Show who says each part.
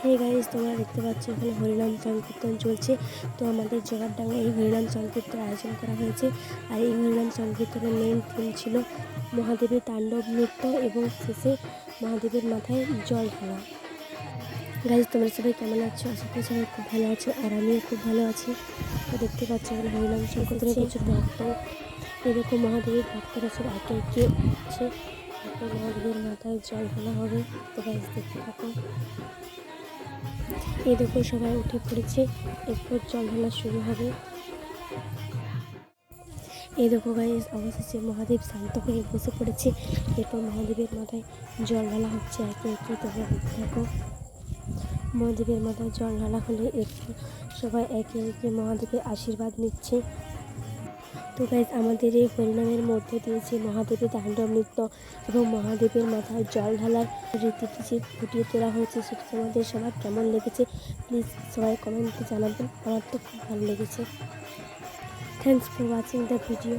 Speaker 1: Hey guys তোমরা দেখতে পাচ্ছ এখানে হরিনাম সংকীর্তন চলছে। তো আমাদের জোগাড়ডাঙ্গায় এই হরিনাম সংকীর্তন আয়োজন করা হয়েছে। আর এই হরিনাম সংকীর্তনের মেন থিম ছিল মহাদেবের তাণ্ডব নৃত্য এবং শেষে মহাদেবের মাথায় জল ঢালা। গাইজ তোমরা সবাই কেমন আছো? আশা করি সবাই খুব ভালো আছো আর আমিও খুব ভালো আছি। তো দেখতে পাচ্ছ এখানে হরিনাম সংকীর্তনের প্রচুর ভক্ত এরকম মহাদেবের ভক্তরা সব একে একে মহাদেবের মাথায় জল ঢালা হবে। তো গাইজ দেখতে থাকো এই দেখো সবাই উঠে পড়েছে। এরপর জল ঢালা শুরু হবে। এই দেখো গাইজ অবশেষে মহাদেব শান্ত হয়ে বসে পড়েছে। এরপর মহাদেবের মাথায় জল ঢালা হচ্ছে একে একে, তোমরা দেখতে থাকো। মহাদেবের মাথায় জল ঢালা হলে এরপর সবাই একে একে মহাদেবের আশীর্বাদ নিচ্ছে। তো গাইজ আমাদের এই হরিনামের মধ্যে দিয়েছে মহাদেবের তাণ্ডব, নৃত্য এবং মহাদেবের মাথায় জল ঢালার রীতিটি যে ফুটিয়ে তোলা হয়েছে সেটি তোমাদের সবার কেমন লেগেছে? প্লিজ সবাই কমেন্টে জানাবেন। আমার তো খুব ভালো লেগেছে। Thanks for watching the video